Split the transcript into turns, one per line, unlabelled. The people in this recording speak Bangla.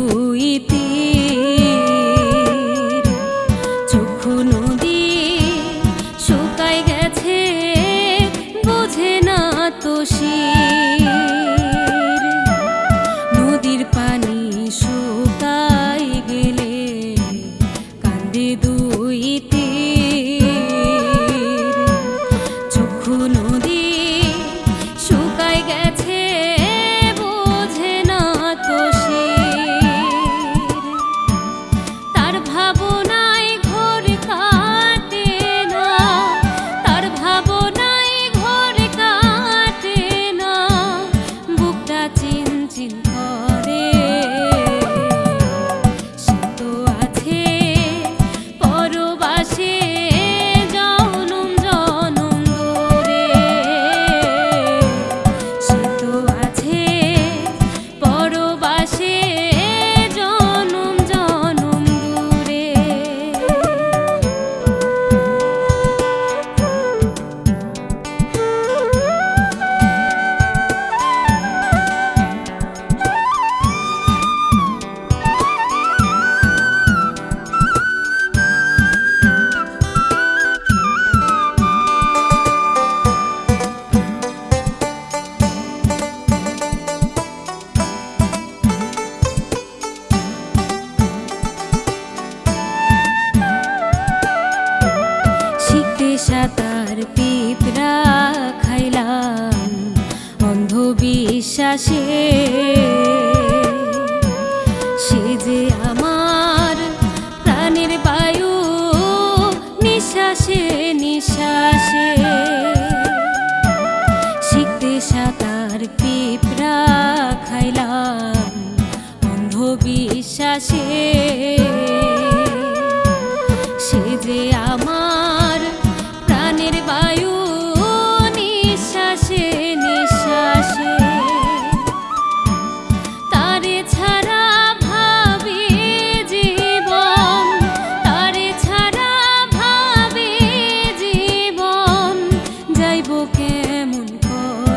দুই তীর। নদী শুকায় গেছে বোঝে না তো নদীর পানি শুকায় গেলে কান্দে দুই সাঁতার পিঁপড়া খাইলাম অন্ধবিশ্বাসে। সে যে আমার প্রাণের বায়ু, নিঃশ্বাসে নিঃশ্বাসে। শিখতে সাঁতার পিঁপড়া খাইলাম অন্ধবিশ্বাসে। সে যে আমার এমন কর